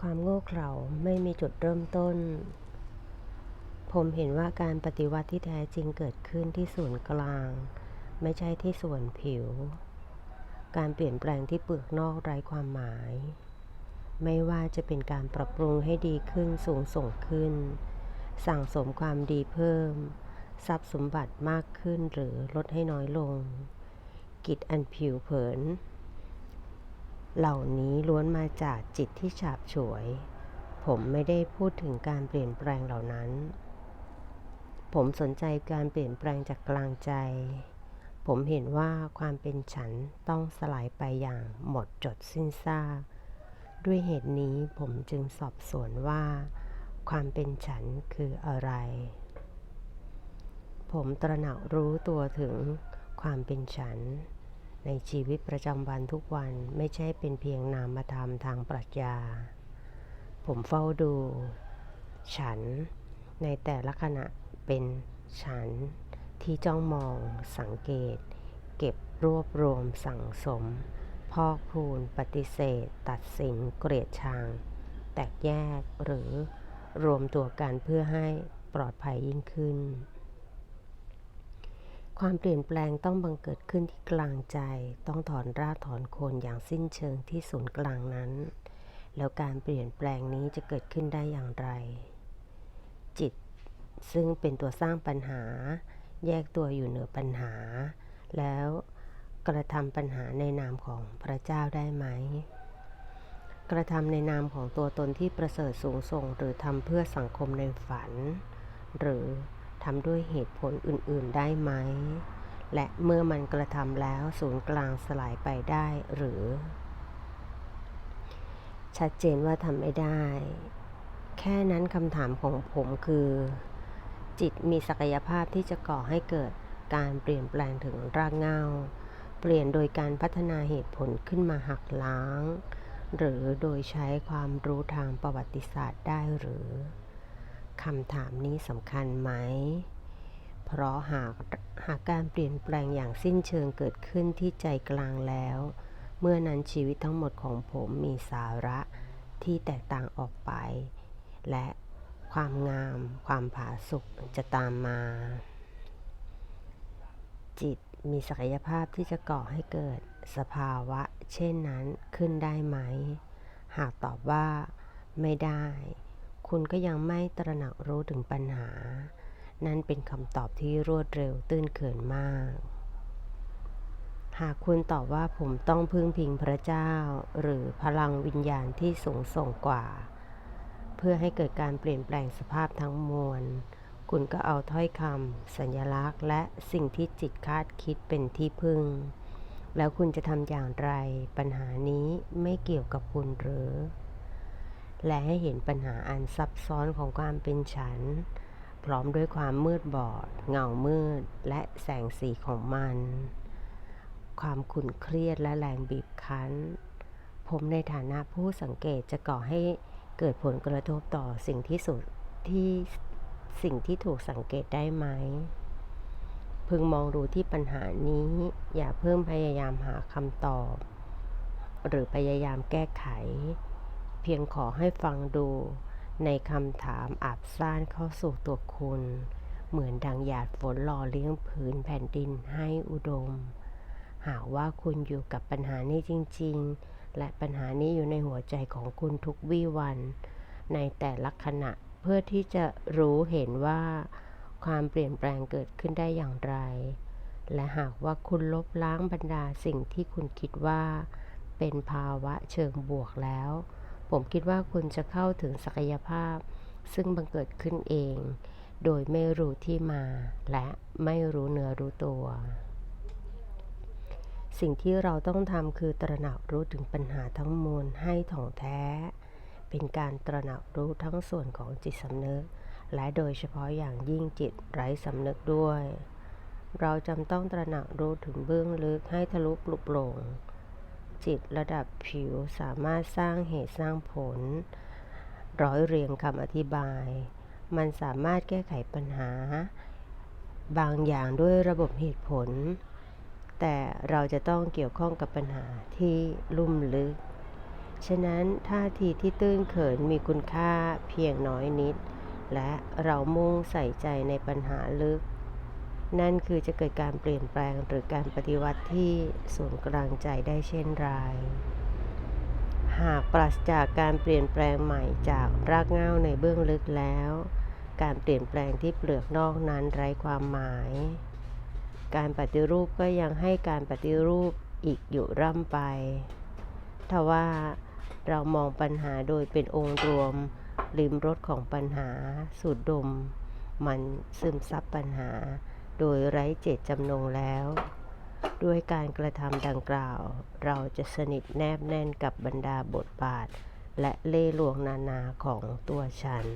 ความโง่เขลาไม่มีจุดเริ่มต้น ผมเห็นว่าการปฏิวัติที่แท้จริงเกิดขึ้นที่ศูนกลาง ไม่ใช่ที่ส่วนผิว การเปลี่ยนแปลงที่เปลือกนอกไร้ความหมาย ไม่ว่าจะเป็นการปรับปรุงให้ดีขึ้นสูงส่งขึ้น สั่งสมความดีเพิ่ม ทรัพย์สมบัติมากขึ้นหรือลดให้น้อยลง กิจอันผิวเผิน เหล่านี้ล้วนมาจากจิตที่ฉาบฉวย ผมไม่ได้พูดถึงการเปลี่ยนแปลงเหล่านั้น ผมสนใจการเปลี่ยนแปลงจากกลางใจ ผมเห็นว่าความเป็นฉันต้องสลายไปอย่างหมดจดสิ้นซากด้วยเหตุนี้ผมจึงสอบสวนว่า ความเป็นฉันคืออะไร ผมตระหนักรู้ตัวถึงความเป็นฉัน ในชีวิตประจำวันทุกวันไม่ใช่เป็นเพียงนามธรรมทางปรัชญา ผมเฝ้าดู ฉัน ในแต่ละขณะเป็นฉันที่จ้องมองสังเกต เก็บรวบรวมสั่งสม พอกพูนปฏิเสธ ตัดสินเกลียดชัง แตกแยกหรือรวมตัวกันเพื่อให้ปลอดภัยยิ่งขึ้น ความเปลี่ยนแปลงต้องบังเกิดขึ้นที่กลางใจ ต้องถอนรากถอนโคนอย่างสิ้นเชิงที่ศูนย์กลางนั้น แล้วการเปลี่ยนแปลงนี้จะเกิดขึ้นได้อย่างไร จิต ซึ่งเป็นตัวสร้างปัญหา แยกตัวอยู่เหนือปัญหา แล้วกระทำปัญหาในนามของพระเจ้าได้ไหม กระทำในนามของตัวตนที่ประเสริฐสูงส่ง หรือทำเพื่อสังคมในฝัน หรือ ทำด้วยเหตุผลอื่นๆได้ไหม และเมื่อมันกระทำแล้วศูนย์กลางสลายไปได้หรือ ชัดเจนว่าทำไม่ได้ แค่นั้นคำถามของผมคือ จิตมีศักยภาพที่จะก่อให้เกิดการเปลี่ยนแปลงถึงรากเหง้า เปลี่ยนโดยการพัฒนาเหตุผลขึ้นมาหักล้าง หรือโดยใช้ความรู้ทางประวัติศาสตร์ได้หรือ คำถามนี้สำคัญไหม เพราะหากหากการเปลี่ยนแปลงอย่างสิ้นเชิงเกิดขึ้นที่ใจกลางแล้ว เมื่อนั้นชีวิตทั้งหมดของผมมีสาระที่แตกต่างออกไป และความงาม ความผาสุกจะตามมา จิตมีศักยภาพที่จะก่อให้เกิดสภาวะ เช่นนั้นขึ้นได้ไหม หากตอบว่าไม่ได้ คุณก็ยังไม่ตระหนักรู้ถึงปัญหา นั่นเป็นคำตอบที่รวดเร็วตื้นเขินมาก หากคุณตอบว่าผมต้องพึ่งพิงพระเจ้า หรือพลังวิญญาณที่สูงส่งกว่า เพื่อให้เกิดการเปลี่ยนแปลงสภาพทั้งมวล คุณก็เอาถ้อยคำสัญลักษณ์ และสิ่งที่จิตคาดคิดเป็นที่พึ่งแล้วคุณจะทำอย่างไร ปัญหานี้ไม่เกี่ยวกับคุณหรือ และให้เห็นปัญหาอันซับซ้อนของความเป็นฉัน พร้อมด้วยความมืดบอด เงามืด และแสงสีของมัน ความขุ่นเครียดและแรงบีบคั้น ผมในฐานะผู้สังเกตจะก่อให้เกิดผลกระทบต่อสิ่งที่สุดที่สิ่งที่ถูกสังเกตได้ไหม พึงมองดูที่ปัญหานี้ อย่าเพิ่มพยายามหาคำตอบ หรือพยายามแก้ไข พียงขอให้ฟังดู ในคำถามอาบซ่านเข้าสู่ตัวคุณ เหมือนดังหยาดฝนหล่อเลี้ยงพื้นแผ่นดินให้อุดม หากว่าคุณอยู่กับปัญหานี้จริง ๆ และปัญหานี้อยู่ในหัวใจของคุณทุกวี่วัน ในแต่ละขณะเพื่อที่จะรู้เห็นว่า ความเปลี่ยนแปลงเกิดขึ้นได้อย่างไร และหากว่าคุณลบล้างบรรดาสิ่งที่คุณคิดว่า เป็นภาวะเชิงบวกแล้ว ผมคิดว่าคุณจะเข้าถึงศักยภาพ ซึ่งบังเกิดขึ้นเอง โดยไม่รู้ที่มา และไม่รู้เนื้อรู้ตัว สิ่งที่เราต้องทำคือตระหนักรู้ถึงปัญหาทั้งมวลให้ถ่องแท้ เป็นการตระหนักรู้ทั้งส่วนของจิตสำนึก และโดยเฉพาะอย่างยิ่งจิตไร้สำนึกด้วย เราจำต้องตระหนักรู้ถึงเบื้องลึกให้ทะลุปลุกโปร่ง จิตระดับผิวสามารถสร้างเหตุสร้างผล ร้อยเรียงคำอธิบาย มันสามารถแก้ไขปัญหา บางอย่างด้วยระบบเหตุผล แต่เราจะต้องเกี่ยวข้องกับปัญหาที่ลุ่มลึก ฉะนั้นท่าทีที่ตื้นเขินมีคุณค่าเพียงน้อยนิด และเรามุ่งใส่ใจในปัญหาลึก นั่นคือจะเกิดการเปลี่ยนแปลงหรือการปฏิวัติที่ศูนย์กลางใจได้เช่นไร หากปราศจากการเปลี่ยนแปลงใหม่จากรากเหง้าในเบื้องลึกแล้ว การเปลี่ยนแปลงที่เปลือกนอกนั้นไร้ความหมาย การปฏิรูปก็ยังให้การปฏิรูปอีกอยู่ร่ำไปทว่าเรามองปัญหาโดยเป็นองค์รวมริมรถของปัญหาสูดดม มันซึมซับปัญหา โดยไร้เจตจำนงแล้ว ด้วยการกระทำดังกล่าว เราจะสนิทแนบแน่นกับบรรดาบทบาท และเล่ห์ลวงนานาของตัวฉัน